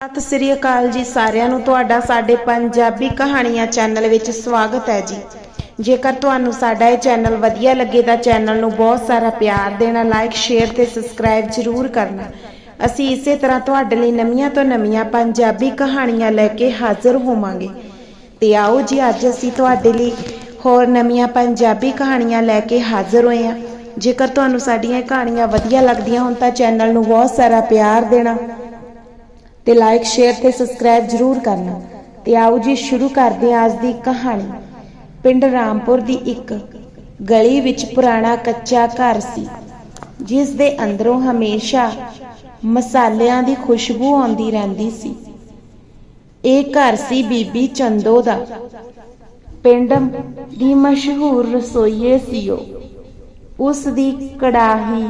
ਸਤਿ ਸ੍ਰੀ ਅਕਾਲ ਜੀ ਸਾਰਿਆਂ ਨੂੰ। ਤੁਹਾਡਾ ਸਾਡੇ ਪੰਜਾਬੀ ਕਹਾਣੀਆਂ ਚੈਨਲ ਵਿੱਚ ਸਵਾਗਤ ਹੈ ਜੀ। ਜੇਕਰ ਤੁਹਾਨੂੰ ਸਾਡਾ ਇਹ ਚੈਨਲ ਵਧੀਆ ਲੱਗੇ ਤਾਂ ਚੈਨਲ ਨੂੰ ਬਹੁਤ ਸਾਰਾ ਪਿਆਰ ਦੇਣਾ ਲਾਈਕ ਸ਼ੇਅਰ ਤੇ ਸਬਸਕ੍ਰਾਈਬ ਜ਼ਰੂਰ ਕਰਨਾ। ਅਸੀਂ ਇਸੇ ਤਰ੍ਹਾਂ ਤੁਹਾਡੇ ਲਈ ਨਵੀਆਂ ਤੋਂ ਨਵੀਆਂ ਪੰਜਾਬੀ ਕਹਾਣੀਆਂ ਲੈ ਕੇ ਹਾਜ਼ਰ ਹੋਵਾਂਗੇ। ਤੇ ਆਓ ਜੀ, ਅੱਜ ਅਸੀਂ ਤੁਹਾਡੇ ਲਈ ਹੋਰ ਨਵੀਆਂ ਪੰਜਾਬੀ ਕਹਾਣੀਆਂ ਲੈ ਕੇ ਹਾਜ਼ਰ ਹੋਏ ਹਾਂ। ਜੇਕਰ ਤੁਹਾਨੂੰ ਸਾਡੀਆਂ ਇਹ ਕਹਾਣੀਆਂ ਵਧੀਆ ਲੱਗਦੀਆਂ ਹੋਣ ਤਾਂ ਚੈਨਲ ਨੂੰ ਬਹੁਤ ਸਾਰਾ ਪਿਆਰ ਦੇਣਾ ਤੇ ਲਾਈਕ ਸ਼ੇਅਰ ਤੇ ਸਬਸਕ੍ਰਾਈਬ ਜ਼ਰੂਰ ਕਰਨਾ ਤੇ ਆਓ ਜੀ, ਸ਼ੁਰੂ ਕਰਦੇ ਹਾਂ ਅੱਜ ਦੀ ਕਹਾਣੀ। ਪਿੰਡ ਰਾਮਪੁਰ ਦੀ ਇੱਕ ਗਲੀ ਵਿੱਚ ਪੁਰਾਣਾ ਕੱਚਾ ਘਰ ਸੀ, ਜਿਸ ਦੇ ਅੰਦਰੋਂ ਹਮੇਸ਼ਾ ਮਸਾਲਿਆਂ ਦੀ ਖੁਸ਼ਬੂ ਆਉਂਦੀ ਰਹਿੰਦੀ ਸੀ। ਇਹ ਘਰ ਸੀ ਬੀਬੀ ਚੰਦੋ ਦਾ। ਪਿੰਡ ਦੀ ਮਸ਼ਹੂਰ ਰਸੋਈਏ ਸੀ ਉਹ। ਉਸ ਦੀ ਕੜਾਹੀ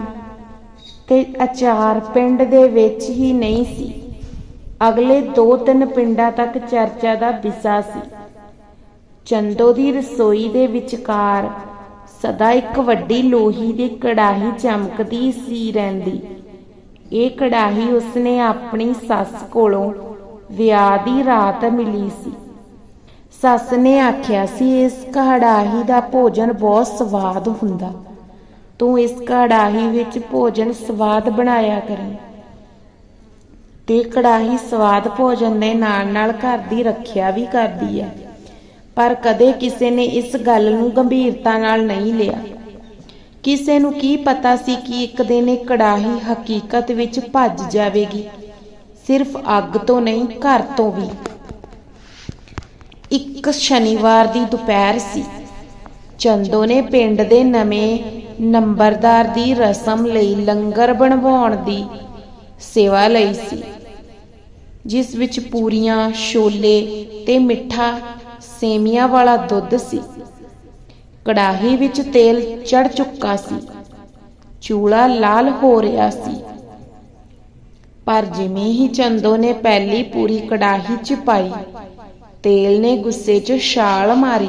ਤੇ ਅਚਾਰ ਪਿੰਡ ਦੇ ਵਿੱਚ ਹੀ ਨਹੀਂ ਸੀ। ਅਗਲੇ 2-3 ਪਿੰਡਾਂ ਤੱਕ ਚਰਚਾ ਦਾ ਵਿਸ਼ਾ ਸੀ। ਚੰਦੋ ਦੀ ਰਸੋਈ ਦੇ ਵਿਚਕਾਰ ਸਦਾ ਇੱਕ ਵੱਡੀ ਲੋਹੀ ਦੀ ਕੜਾਹੀ ਚਮਕਦੀ ਸੀ ਰਹਿੰਦੀ। ਇਹ ਕੜਾਹੀ ਉਸਨੇ ਆਪਣੀ ਸੱਸ ਕੋਲੋਂ ਵਿਆਹ ਦੀ ਰਾਤ ਮਿਲੀ ਸੀ। ਸੱਸ ਨੇ ਆਖਿਆ ਸੀ, ਇਸ ਕੜਾਹੀ ਦਾ ਭੋਜਨ ਬਹੁਤ ਸਵਾਦ ਹੁੰਦਾ। ਤੂੰ ਇਸ ਕੜਾਹੀ ਵਿੱਚ ਭੋਜਨ ਸਵਾਦ ਬਣਾਇਆ ਕਰੀਂ। ਤੇ ਕੜਾਹੀ ਸਵਾਦ ਭੋਜਨ ਦੇ ਨਾਲ ਨਾਲ ਘਰ ਦੀ ਰੱਖਿਆ ਵੀ ਕਰਦੀ ਹੈ। ਪਰ ਕਦੇ ਕਿਸੇ ਨੇ ਇਸ ਗੱਲ ਨੂੰ ਗੰਭੀਰਤਾ ਨਾਲ ਨਹੀਂ ਲਿਆ। ਕਿਸੇ ਨੂੰ ਕੀ ਪਤਾ ਸੀ ਕਿ ਇੱਕ ਦਿਨ ਇਹ ਕੜਾਹੀ ਹਕੀਕਤ ਵਿੱਚ ਭੱਜ ਜਾਵੇਗੀ। ਸਿਰਫ ਅੱਗ ਤੋਂ ਨਹੀਂ, ਘਰ ਤੋਂ ਵੀ। ਇੱਕ ਸ਼ਨੀਵਾਰ ਦੀ ਦੁਪਹਿਰ ਸੀ। ਚੰਦੋ ਨੇ ਪਿੰਡ ਦੇ ਨਵੇਂ ਨੰਬਰਦਾਰ ਦੀ ਰਸਮ ਲਈ ਲੰਗਰ ਬਣਵਾਉਣ ਦੀ ਸੇਵਾ ਲਈ ਸੀ। ਜਿਸ ਵਿੱਚ ਪੂਰੀਆਂ ਛੋਲੇ ਤੇ ਮਿੱਠਾ ਸੇਮੀਆਂ ਵਾਲਾ ਦੁੱਧ ਸੀ। ਕੜਾਹੀ ਵਿੱਚ ਤੇਲ ਚੜ ਚੁੱਕਾ ਸੀ। ਚੂਲਾ ਲਾਲ ਹੋ ਰਿਹਾ ਸੀ। ਪਰ ਜਿਵੇਂ ਹੀ ਚੰਦੋ ਨੇ ਪਹਿਲੀ ਪੂਰੀ ਕੜਾਹੀ 'ਚ ਪਾਈ, ਤੇਲ ਨੇ ਗੁੱਸੇ 'ਚ ਛਾਲ ਮਾਰੀ।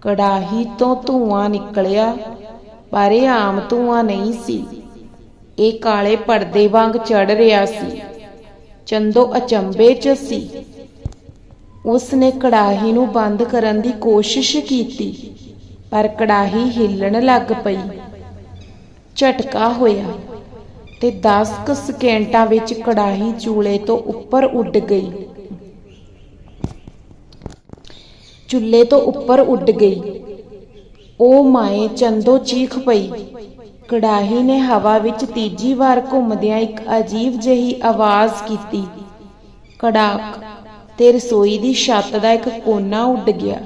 ਕੜਾਹੀ ਤੋਂ ਧੂਆਂ ਨਿਕਲਿਆ, ਪਰ ਇਹ ਆਮ ਧੂਆਂ ਨਹੀਂ ਸੀ। ਇਹ ਕਾਲੇ ਪਰਦੇ ਵਾਂਗ ਚੜ ਰਿਹਾ ਸੀ। ਚੰਦੋ ਅਚੰਬੇ 'ਚ ਸੀ। ਉਸ ਨੇ ਕੜਾਹੀ ਨੂੰ ਬੰਦ ਕਰਨ ਦੀ ਕੋਸ਼ਿਸ਼ ਕੀਤੀ, ਪਰ ਕੜਾਹੀ ਹਿੱਲਣ ਲੱਗ ਪਈ। ਝਟਕਾ ਹੋਇਆ ਤੇ 10 ਕੁ ਸਕਿੰਟਾਂ ਵਿੱਚ ਕੜਾਹੀ ਚੂਲੇ ਤੋਂ ਉੱਪਰ ਉੱਡ ਗਈ। ਚੁੱਲ੍ਹੇ ਤੋਂ ਉੱਪਰ ਉੱਡ ਗਈ। ਉਹ ਮਾਏ ਚੰਦੋ ਚੀਖ ਪਈ। ਕੜਾਹੀ ਨੇ ਹਵਾ ਵਿੱਚ ਤੀਜੀ ਵਾਰ ਘੁੰਮਦਿਆਂ ਇੱਕ ਅਜੀਬ ਜਿਹੀ ਆਵਾਜ਼ ਕੀਤੀ। ਕੜਾਕ, ਤੇ ਰਸੋਈ ਦੀ ਛੱਤ ਦਾ ਇੱਕ ਕੋਨਾ ਉੱਡ ਗਿਆ।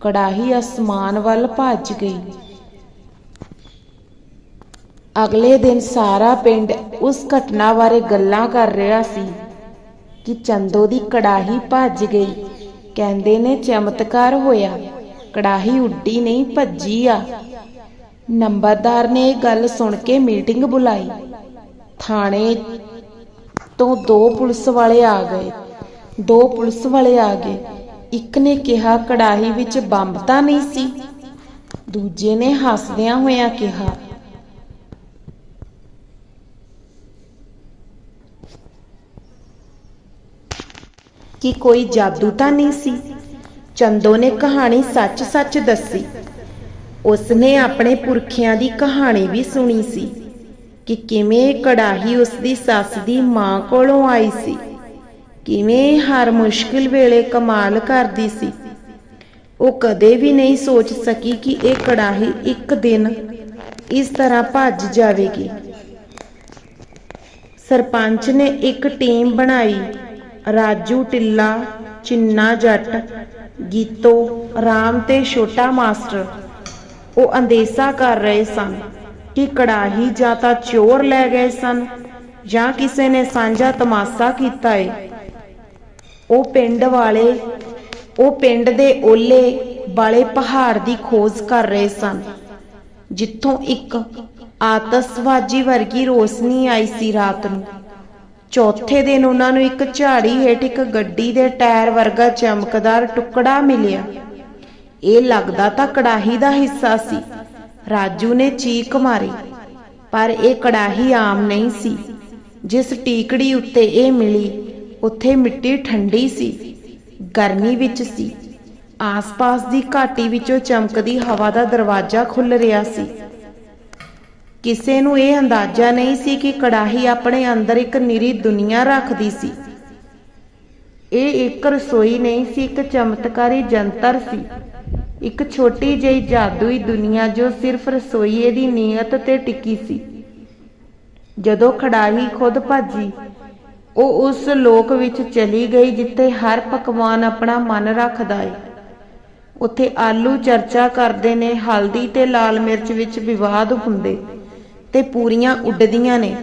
ਕੜਾਹੀ ਅਸਮਾਨ ਵੱਲ ਭੱਜ ਗਈ। ਅਗਲੇ ਦਿਨ ਸਾਰਾ ਪਿੰਡ ਉਸ ਘਟਨਾ ਬਾਰੇ ਗੱਲਾਂ ਕਰ ਰਿਹਾ ਸੀ ਕਿ ਚੰਦੋ ਦੀ ਕੜਾਹੀ ਭੱਜ ਗਈ। ਕਹਿੰਦੇ ਨੇ ਚਮਤਕਾਰ ਹੋਇਆ। ਕੜਾਹੀ ਉੱਡੀ ਨਹੀਂ, ਭੱਜੀ ਆ। ਨੰਬਰਦਾਰ ਨੇ ਇਹ ਗੱਲ ਸੁਣ ਕੇ ਮੀਟਿੰਗ ਬੁਲਾਈ। ਥਾਣੇ ਤੋਂ ਦੋ ਪੁਲਿਸ ਵਾਲੇ ਆ ਗਏ। ਦੋ ਪੁਲਿਸ ਵਾਲੇ ਆ ਗਏ। ਇੱਕ ਨੇ ਕਿਹਾ, ਕੜਾਹੀ ਵਿੱਚ ਬੰਬ ਤਾਂ ਨਹੀਂ ਸੀ। ਦੂਜੇ ਨੇ ਹੱਸਦਿਆਂ ਹੋਇਆਂ ਕਿਹਾ, ਕਿ ਕੋਈ ਜਾਦੂ ਤਾਂ ਨਹੀਂ ਸੀ। ਚੰਦੋ ਨੇ ਕਹਾਣੀ ਸੱਚ-ਸੱਚ ਦੱਸੀ। ਉਸਨੇ ਆਪਣੇ ਪੁਰਖਿਆਂ ਦੀ ਕਹਾਣੀ ਵੀ ਸੁਣੀ ਸੀ ਕਿ ਕਿਵੇਂ ਕੜਾਹੀ ਉਸਦੀ ਸੱਸ ਦੀ ਮਾਂ ਕੋਲੋਂ ਆਈ ਸੀ, ਕਿਵੇਂ ਹਰ ਮੁਸ਼ਕਿਲ ਵੇਲੇ ਕਮਾਲ ਕਰਦੀ ਸੀ। ਉਹ ਕਦੇ ਵੀ ਨਹੀਂ ਸੋਚ ਸਕੀ ਕਿ ਇਹ ਕੜਾਹੀ ਇੱਕ ਦਿਨ ਇਸ ਤਰ੍ਹਾਂ ਭੱਜ ਜਾਵੇਗੀ। ਸਰਪੰਚ ਨੇ ਇੱਕ ਟੀਮ ਬਣਾਈ, ਰਾਜੂ ਟਿੱਲਾ, ਚਿੰਨਾ ਜੱਟ ਗੀਤੋ, ਰਾਮ ਤੇ ਛੋਟਾ ਮਾਸਟਰ। ਉਹ ਅੰਦੇਸਾ ਕਰ ਰਹੇ ਸਨ ਕਿ ਕੜਾਹੀ ਜਾਂ ਤਾਂ ਚੋਰ ਲੈ ਗਏ ਸਨ ਜਾਂ ਕਿਸੇ ਨੇ ਸਾਂਝਾ ਤਮਾਸ਼ਾ ਕੀਤਾ ਏ। ਉਹ ਪਿੰਡ ਵਾਲੇ, ਉਹ ਪਿੰਡ ਦੇ ਓਲੇ ਵਾਲੇ ਪਹਾੜ ਦੀ ਖੋਜ ਕਰ ਰਹੇ ਸਨ, ਜਿੱਥੋਂ ਇੱਕ ਆਤਸਵਾਜੀ ਵਰਗੀ ਰੋਸ਼ਨੀ ਆਈ ਸੀ ਰਾਤ ਨੂੰ। ਚੌਥੇ ਦਿਨ ਉਹਨਾਂ ਨੂੰ ਇੱਕ ਝਾੜੀ ਹੇਠ ਇੱਕ ਗੱਡੀ ਦੇ ਟਾਇਰ ਵਰਗਾ ਚਮਕਦਾਰ ਟੁਕੜਾ ਮਿਲਿਆ। ਇਹ ਲੱਗਦਾ ਤਾਂ ਕੜਾਹੀ ਦਾ ਹਿੱਸਾ ਸੀ। ਰਾਜੂ ਨੇ ਚੀਕ ਮਾਰੀ, ਪਰ ਇਹ ਕੜਾਹੀ ਆਮ ਨਹੀਂ ਸੀ। ਜਿਸ ਟੀਕੜੀ ਉੱਤੇ ਇਹ ਮਿਲੀ, ਉੱਥੇ ਮਿੱਟੀ ਠੰਡੀ ਸੀ, ਗਰਮੀ ਵਿੱਚ ਸੀ। ਆਸ-ਪਾਸ ਦੀ ਘਾਟੀ ਵਿੱਚੋਂ ਚਮਕਦੀ ਹਵਾ ਦਾ ਦਰਵਾਜ਼ਾ ਖੁੱਲ ਰਿਹਾ ਸੀ। ਕਿਸੇ ਨੂੰ ਇਹ ਅੰਦਾਜ਼ਾ ਨਹੀਂ ਸੀ ਕਿ ਕੜਾਹੀ ਆਪਣੇ ਅੰਦਰ ਇੱਕ ਨਿਰੀ ਦੁਨੀਆ ਰੱਖਦੀ ਸੀ। ਇਹ ਇੱਕ ਰਸੋਈ ਨਹੀਂ ਸੀ, ਇੱਕ ਚਮਤਕਾਰੀ ਜੰਤਰ ਸੀ। ਇੱਕ ਛੋਟੀ ਜਿਹੀ ਜਾਦੂਈ ਦੁਨੀਆ ਜੋ ਸਿਰਫ ਰਸੋਈਏ ਦੀ ਨੀਅਤ ਤੇ ਟਿਕੀ ਸੀ। ਜਦੋਂ ਖੜਾਹੀ ਖੁਦ ਭਾਜੀ, ਉਹ ਉਸ ਲੋਕ ਵਿੱਚ ਚਲੀ ਗਈ ਜਿੱਥੇ ਹਰ ਪਕਵਾਨ ਆਪਣਾ ਮਨ ਰੱਖਦਾ ਏ। ਉੱਥੇ ਆਲੂ ਚਰਚਾ ਕਰਦੇ ਨੇ, ਹਲਦੀ ਤੇ ਲਾਲ ਮਿਰਚ ਵਿੱਚ ਵਿਵਾਦ ਹੁੰਦੇ। ਤੇ ਪੂਰੀਆਂ ਉੱਡਦੀਆਂ ਨੇ।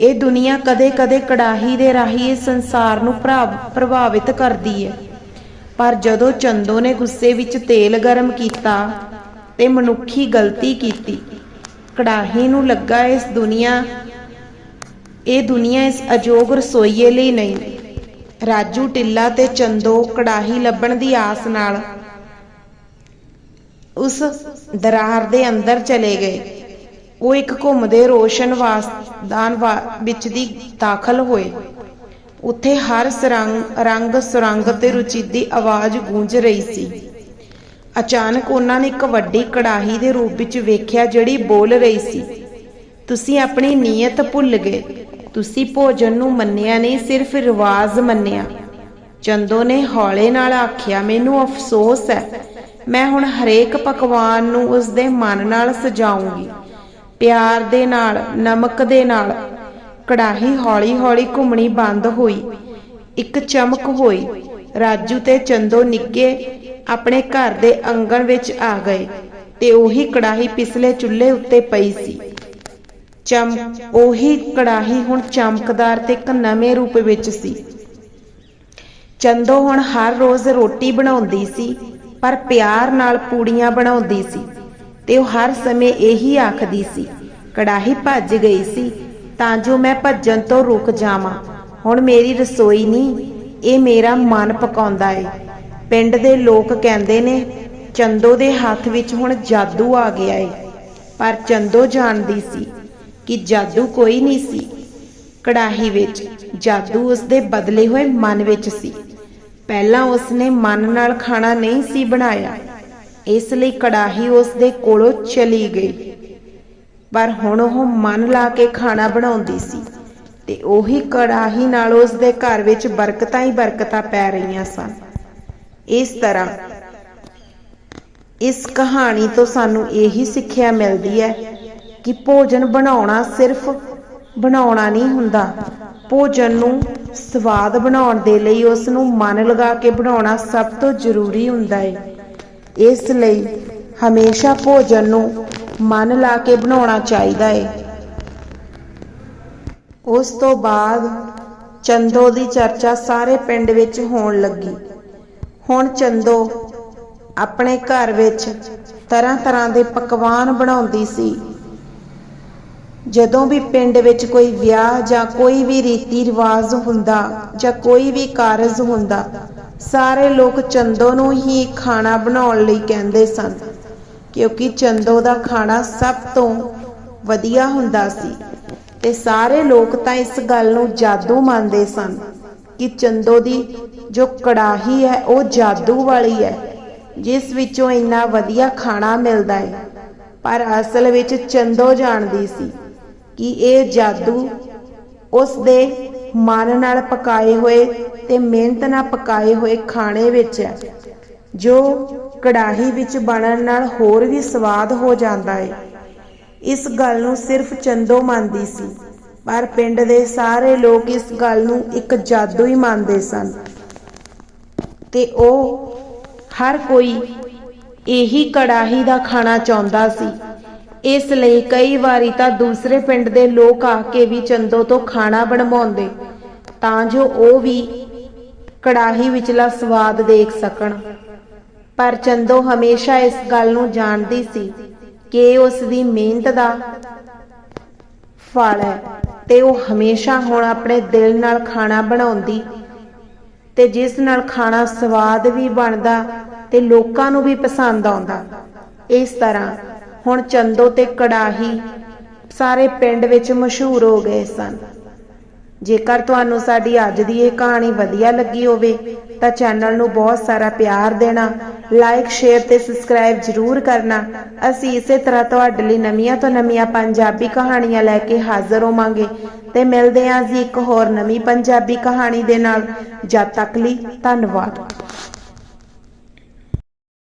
ਇਹ ਦੁਨੀਆ ਕਦੇ-ਕਦੇ ਕੜਾਹੀ ਦੇ ਰਾਹੀਂ ਇਹ ਸੰਸਾਰ ਨੂੰ ਪ੍ਰਭਾਵਿਤ ਕਰਦੀ ਹੈ ਪਰ ਜਦੋਂ ਚੰਦੋ ਨੇ ਗੁੱਸੇ ਵਿੱਚ ਤੇਲ ਗਰਮ ਕੀਤਾ ਤੇ ਮਨੁੱਖੀ ਗਲਤੀ ਕੀਤੀ, ਕੜਾਹੀ ਨੂੰ ਲੱਗਾ ਇਸ ਦੁਨੀਆ, ਇਹ ਦੁਨੀਆ ਇਸ ਅਜੋਗ ਰਸੋਈਏ ਲਈ ਨਹੀਂ। ਰਾਜੂ ਟਿੱਲਾ ਤੇ ਚੰਦੋ ਕੜਾਹੀ ਲੱਭਣ ਦੀ ਆਸ ਨਾਲ ਉਸ ਦਰਾਰ ਦੇ ਅੰਦਰ ਚਲੇ ਗਏ। ਉਹ ਇੱਕ ਘੁੰਮਦੇ ਰੋਸ਼ਨ ਵਾਸਦਾਨ ਵਿੱਚ ਦੀ ਦਾਖਲ ਹੋਏ। ਉੱਥੇ ਹਰ ਸਰੰਗ, ਰੰਗ ਸੁਰੰਗ ਤੇ ਰੁਚੀਦੀ ਆਵਾਜ਼ ਗੂੰਜ ਰਹੀ ਸੀ। ਅਚਾਨਕ ਉਹਨਾਂ ਨੇ ਇੱਕ ਵੱਡੀ ਕੜਾਹੀ ਦੇ ਰੂਪ ਵਿੱਚ ਵੇਖਿਆ ਜਿਹੜੀ ਬੋਲ ਰਹੀ ਸੀ, ਤੁਸੀਂ ਆਪਣੀ ਨੀਅਤ ਭੁੱਲ ਗਏ। ਤੁਸੀਂ ਭੋਜਨ ਨੂੰ ਮੰਨਿਆ ਨਹੀਂ, ਸਿਰਫ ਰਿਵਾਜ਼ ਮੰਨਿਆ। ਚੰਦੋ ਨੇ ਹੌਲੇ ਨਾਲ ਆਖਿਆ, ਮੈਨੂੰ ਅਫਸੋਸ ਹੈ, ਮੈਂ ਹੁਣ ਹਰੇਕ ਪਕਵਾਨ ਨੂੰ ਉਸ ਦੇ ਮਨ ਨਾਲ ਸਜਾਉਂਗੀ। ਪਿਆਰ ਦੇ ਨਾਲ, ਨਮਕ ਦੇ ਨਾਲ। ਕੜਾਹੀ ਹੌਲੀ-ਹੌਲੀ ਘੁੰਮਣੀ ਬੰਦ ਹੋਈ। ਇੱਕ ਚਮਕ ਹੋਈ। ਰਾਜੂ ਤੇ ਚੰਦੋ ਨਿੱਗੇ ਆਪਣੇ ਘਰ ਦੇ ਅੰਗਣ ਵਿੱਚ ਆ ਗਏ ਤੇ ਉਹੀ ਕੜਾਹੀ ਪਿਛਲੇ ਚੁੱਲ੍ਹੇ ਉੱਤੇ ਪਈ ਸੀ। ਚਮ, ਉਹੀ ਕੜਾਹੀ ਹੁਣ ਚਮਕਦਾਰ ਤੇ ਇੱਕ ਨਵੇਂ ਰੂਪ ਵਿੱਚ ਸੀ। ਚੰਦੋ ਹੁਣ ਹਰ ਰੋਜ਼ ਰੋਟੀ ਬਣਾਉਂਦੀ ਸੀ, ਪਰ ਪਿਆਰ ਨਾਲ ਪੂੜੀਆਂ ਬਣਾਉਂਦੀ ਸੀ। ਤੇ ਉਹ ਹਰ ਸਮੇਂ ਇਹੀ ਆਖਦੀ ਸੀ, ਕੜਾਹੀ ਭੱਜ ਗਈ ਸੀ, ਤਾਂ ਜੋ ਮੈਂ ਭੱਜਣ ਤੋਂ ਰੁਕ ਜਾਵਾਂ। ਹੁਣ ਮੇਰੀ ਰਸੋਈ ਨਹੀਂ, ਇਹ ਮੇਰਾ ਮਨ ਪਕਾਉਂਦਾ ਏ। ਪਿੰਡ ਦੇ ਲੋਕ ਕਹਿੰਦੇ ਨੇ, ਚੰਦੋ ਦੇ ਹੱਥ ਵਿੱਚ ਹੁਣ ਜਾਦੂ ਆ ਗਿਆ ਏ। ਪਰ ਚੰਦੋ ਜਾਣਦੀ ਸੀ ਕਿ ਜਾਦੂ ਕੋਈ ਨਹੀਂ ਸੀ। ਕੜਾਹੀ ਵਿੱਚ ਜਾਦੂ ਉਸਦੇ ਬਦਲੇ ਹੋਏ ਮਨ ਵਿੱਚ ਸੀ। ਪਹਿਲਾਂ ਉਸਨੇ ਮਨ ਨਾਲ ਖਾਣਾ ਨਹੀਂ ਸੀ ਬਣਾਇਆ। ਇਸ ਲਈ ਕੜਾਹੀ ਉਸ ਦੇ ਕੋਲੋਂ ਚਲੀ ਗਈ। ਪਰ ਹੁਣ ਉਹ ਮਨ ਲਾ ਕੇ ਖਾਣਾ ਬਣਾਉਂਦੀ ਸੀ ਤੇ ਉਹੀ ਕੜਾਹੀ ਨਾਲ ਉਸ ਦੇ ਘਰ ਵਿੱਚ ਬਰਕਤਾਂ ਹੀ ਬਰਕਤਾਂ ਪੈ ਰਹੀਆਂ ਸਨ। ਇਸ ਤਰ੍ਹਾਂ ਇਸ ਕਹਾਣੀ ਤੋਂ ਸਾਨੂੰ ਇਹੀ ਸਿੱਖਿਆ ਮਿਲਦੀ ਹੈ ਕਿ ਭੋਜਨ ਬਣਾਉਣਾ ਸਿਰਫ ਬਣਾਉਣਾ ਨਹੀਂ ਹੁੰਦਾ। ਭੋਜਨ ਨੂੰ ਸਵਾਦ ਬਣਾਉਣ ਦੇ ਲਈ ਉਸ ਨੂੰ ਮਨ ਲਗਾ ਕੇ ਬਣਾਉਣਾ ਸਭ ਤੋਂ ਜ਼ਰੂਰੀ ਹੁੰਦਾ ਹੈ। ਇਸ ਲਈ ਹਮੇਸ਼ਾ ਭੋਜਨ ਨੂੰ ਮਨ ਲਾ ਕੇ ਬਣਾਉਣਾ ਚਾਹੀਦਾ ਹੈ ਉਸ ਤੋਂ ਬਾਅਦ ਚੰਦੋ ਦੀ ਚਰਚਾ ਸਾਰੇ ਪਿੰਡ ਵਿੱਚ ਹੋਣ ਲੱਗੀ। ਹੁਣ ਚੰਦੋ ਆਪਣੇ ਘਰ ਵਿੱਚ ਤਰ੍ਹਾਂ ਤਰ੍ਹਾਂ ਦੇ ਪਕਵਾਨ ਬਣਾਉਂਦੀ ਸੀ। ਜਦੋਂ ਵੀ ਪਿੰਡ ਵਿੱਚ ਕੋਈ ਵਿਆਹ ਜਾਂ ਕੋਈ ਵੀ ਰੀਤੀ ਰਿਵਾਜ ਹੁੰਦਾ ਜਾਂ ਕੋਈ ਵੀ ਕਾਰਜ ਹੁੰਦਾ ਸਾਰੇ ਲੋਕ ਚੰਦੋ ਨੂੰ ਹੀ ਖਾਣਾ ਬਣਾਉਣ ਲਈ ਕਹਿੰਦੇ ਸਨ, ਕਿਉਂਕਿ ਚੰਦੋ ਦਾ ਖਾਣਾ ਸਭ ਤੋਂ ਵਧੀਆ ਹੁੰਦਾ ਸੀ। ਤੇ ਸਾਰੇ ਲੋਕ ਤਾਂ ਇਸ ਗੱਲ ਨੂੰ ਜਾਦੂ ਮੰਨਦੇ ਸਨ ਕਿ ਚੰਦੋ ਦੀ ਜੋ ਕੜਾਹੀ ਹੈ, ਉਹ ਜਾਦੂ ਵਾਲੀ ਹੈ, ਜਿਸ ਵਿੱਚੋਂ ਇੰਨਾ ਵਧੀਆ ਖਾਣਾ ਮਿਲਦਾ ਹੈ। ਪਰ ਅਸਲ ਵਿੱਚ ਚੰਦੋ ਜਾਣਦੀ ਸੀ ਕਿ ਇਹ ਜਾਦੂ ਉਸ ਦੇ ਮਨ ਨਾਲ ਪਕਾਏ ਹੋਏ ਤੇ ਮਿਹਨਤ ਨਾਲ ਪਕਾਏ ਹੋਏ ਖਾਣੇ ਵਿੱਚ ਹੈ ਜੋ ਕੜਾਹੀ ਵਿੱਚ ਬਣਨ ਨਾਲ ਹੋਰ ਵੀ ਸਵਾਦ ਹੋ ਜਾਂਦਾ ਹੈ ਇਸ ਗੱਲ ਨੂੰ ਸਿਰਫ ਚੰਦੋ ਮੰਨਦੀ ਸੀ, ਪਰ ਪਿੰਡ ਦੇ ਸਾਰੇ ਲੋਕ ਇਸ ਗੱਲ ਨੂੰ ਇੱਕ ਜਾਦੂ ਹੀ ਮੰਨਦੇ ਸਨ। ਤੇ ਉਹ ਹਰ ਕੋਈ ਇਹੀ ਕੜਾਹੀ ਦਾ ਖਾਣਾ ਚਾਹੁੰਦਾ ਸੀ। ਇਸ ਲਈ ਕਈ ਵਾਰੀ ਤਾਂ ਦੂਸਰੇ ਪਿੰਡ ਦੇ ਲੋਕ ਆ ਕੇ ਵੀ ਚੰਦੋ ਤੋਂ ਖਾਣਾ ਬਣਵਾਉਂਦੇ, ਤਾਂ ਜੋ ਉਹ ਵੀ ਕੜਾਹੀ ਵਿਚਲਾ ਸਵਾਦ ਦੇਖ ਸਕਣ। ਪਰ ਚੰਦੋ ਹਮੇਸ਼ਾ ਇਸ ਗੱਲ ਨੂੰ ਜਾਣਦੀ ਸੀ ਕਿ ਉਸ ਦੀ ਮਿਹਨਤ ਦਾ ਫਲ ਹੈ ਤੇ ਉਹ ਹਮੇਸ਼ਾ ਹੁਣ ਆਪਣੇ ਦਿਲ ਨਾਲ ਖਾਣਾ ਬਣਾਉਂਦੀ ਤੇ ਜਿਸ ਨਾਲ ਖਾਣਾ ਸਵਾਦ ਵੀ ਬਣਦਾ ਤੇ ਲੋਕਾਂ ਨੂੰ ਵੀ ਪਸੰਦ ਆਉਂਦਾ। ਇਸ ਤਰ੍ਹਾਂ ਹੁਣ ਚੰਦੋ ਤੇ ਕੜਾਹੀ ਸਾਰੇ ਪਿੰਡ ਵਿੱਚ ਮਸ਼ਹੂਰ ਹੋ ਗਏ ਸਨ। ਜੇਕਰ ਤੁਹਾਨੂੰ ਸਾਡੀ ਅੱਜ ਦੀ ਇਹ ਕਹਾਣੀ ਵਧੀਆ ਲੱਗੀ ਹੋਵੇ, ਤਾਂ ਚੈਨਲ ਨੂੰ ਬਹੁਤ ਸਾਰਾ ਪਿਆਰ ਦੇਣਾ ਲਾਈਕ ਸ਼ੇਅਰ ਤੇ ਸਬਸਕ੍ਰਾਈਬ ਜਰੂਰ ਕਰਨਾ। ਅਸੀਂ ਇਸੇ ਤਰ੍ਹਾਂ ਤੁਹਾਡੇ ਲਈ ਨਵੀਆਂ ਤੋਂ ਨਵੀਆਂ ਪੰਜਾਬੀ ਕਹਾਣੀਆਂ ਲੈ ਕੇ ਹਾਜ਼ਰ ਹੋਵਾਂਗੇ ਤੇ ਮਿਲਦੇ ਹਾਂ ਜੀ ਇੱਕ ਹੋਰ ਨਵੀਂ ਪੰਜਾਬੀ ਕਹਾਣੀ ਦੇ ਨਾਲ। ਜਦ ਤੱਕ ਲਈ ਧੰਨਵਾਦ।